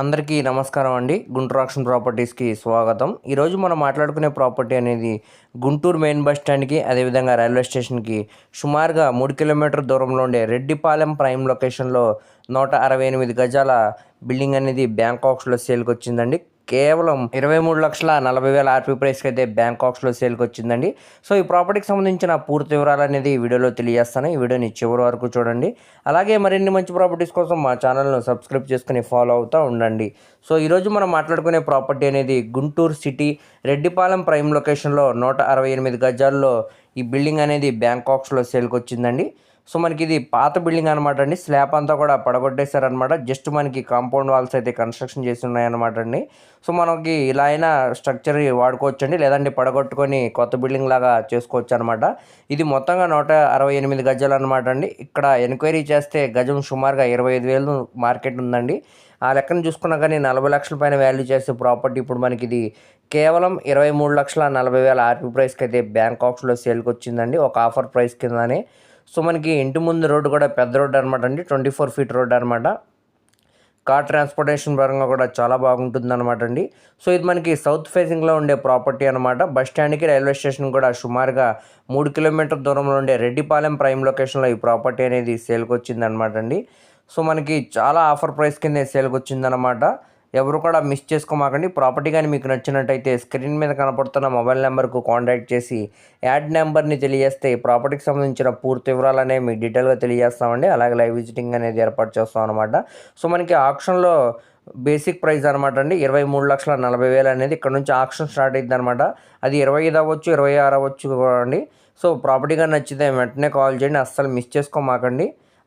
అందరికీ నమస్కారం అండి. గుంటూరు ఆక్షన్ ప్రాపర్టీస్కి స్వాగతం. ఈరోజు మనం మాట్లాడుకునే ప్రాపర్టీ అనేది గుంటూరు మెయిన్ బస్ స్టాండ్కి అదేవిధంగా రైల్వే స్టేషన్కి సుమారుగా మూడు కిలోమీటర్ దూరంలో ఉండే రెడ్డిపాలెం ప్రైమ్ లొకేషన్లో నూట అరవై ఎనిమిది గజాల బిల్డింగ్ అనేది బ్యాంకాక్స్లో సేల్కి వచ్చిందండి. కేవలం ఇరవై మూడు లక్షల నలభై వేల ఆర్పీ ప్రైస్కి అయితే బ్యాంకాక్స్లో సేల్కి వచ్చిందండి సో ఈ ప్రాపర్టీకి సంబంధించిన పూర్తి వివరాలు అనేది ఈ వీడియోలో తెలియజేస్తాను. ఈ వీడియోని చివరి వరకు చూడండి. అలాగే మరిన్ని మంచి ప్రాపర్టీస్ కోసం మా ఛానల్ను సబ్స్క్రైబ్ చేసుకుని ఫాలో అవుతూ ఉండండి. సో ఈరోజు మనం మాట్లాడుకునే ప్రాపర్టీ అనేది గుంటూరు సిటీ రెడ్డిపాలెం ప్రైమ్ లొకేషన్లో నూట అరవై ఎనిమిది గజాల్లో ఈ బిల్డింగ్ అనేది బ్యాంకాక్స్లో సేల్కి వచ్చిందండి సో మనకి ఇది పాత బిల్డింగ్ అనమాట అండి. స్లాబ్ అంతా కూడా పడగొట్టేశారనమాట జస్ట్ మనకి కాంపౌండ్ వాల్స్ అయితే కన్స్ట్రక్షన్ చేసి ఉన్నాయన్నమాట అండి. సో మనకి ఇలా అయినా స్ట్రక్చర్ వాడుకోవచ్చు అండి లేదంటే పడగొట్టుకొని కొత్త బిల్డింగ్ లాగా చేసుకోవచ్చు అనమాట ఇది మొత్తంగా నూట అరవై ఎనిమిది గజాలు అనమాట అండి. ఇక్కడ ఎంక్వైరీ చేస్తే గజం సుమారుగా ఇరవై ఐదు వేలు మార్కెట్ ఉందండి. ఆ లెక్కను చూసుకున్నా కానీ నలభై లక్షల పైన వాల్యూ చేసే ప్రాపర్టీ ఇప్పుడు మనకి ఇది కేవలం ఇరవై మూడు లక్షల నలభై వేల ఆర్పీ ప్రైస్కి అయితే బ్యాంకాక్స్లో సేల్కి వచ్చిందండి ఒక ఆఫర్ ప్రైస్ కిందనే. సో మనకి ఇంటి ముందు రోడ్డు కూడా పెద్ద రోడ్డు అనమాట అండి. ట్వంటీ ఫోర్ ఫీట్ రోడ్డు అనమాట కార్ ట్రాన్స్పోర్టేషన్ పరంగా కూడా చాలా బాగుంటుంది అనమాట అండి. సో ఇది మనకి సౌత్ ఫేసింగ్లో ఉండే ప్రాపర్టీ అనమాట బస్ స్టాండ్కి రైల్వే స్టేషన్ కూడా సుమారుగా మూడు కిలోమీటర్ దూరంలో ఉండే రెడ్డిపాలెం ప్రైమ్ లొకేషన్లో ఈ ప్రాపర్టీ అనేది సేల్కి వచ్చింది అనమాట అండి. సో మనకి చాలా ఆఫర్ ప్రైస్ కింద సేల్కి వచ్చిందనమాట ఎవరు కూడా మిస్ చేసుకోమాకండి. ప్రాపర్టీ కానీ మీకు నచ్చినట్టయితే స్క్రీన్ మీద కనపడుతున్న మొబైల్ నెంబర్కు కాంటాక్ట్ చేసి యాడ్ నెంబర్ని తెలియజేస్తే ప్రాపర్టీకి సంబంధించిన పూర్తి వివరాలు అనేవి మీకు డీటెయిల్గా తెలియజేస్తామండి. అలాగే లైవ్ విజిటింగ్ అనేది ఏర్పాటు చేస్తాం అనమాట సో మనకి ఆప్షన్లో బేసిక్ ప్రైస్ అనమాట అండి. ఇరవై మూడు లక్షల నలభై వేలు అనేది ఇక్కడ నుంచి ఆప్షన్ స్టార్ట్ అయింది అనమాట అది ఇరవై ఐదు అవ్వచ్చు ఇరవై ఆరు అవ్వచ్చు అండి. సో ప్రాపర్టీగా నచ్చితే వెంటనే కాల్ చేయండి. అస్సలు మిస్ చేసుకోమాకండి.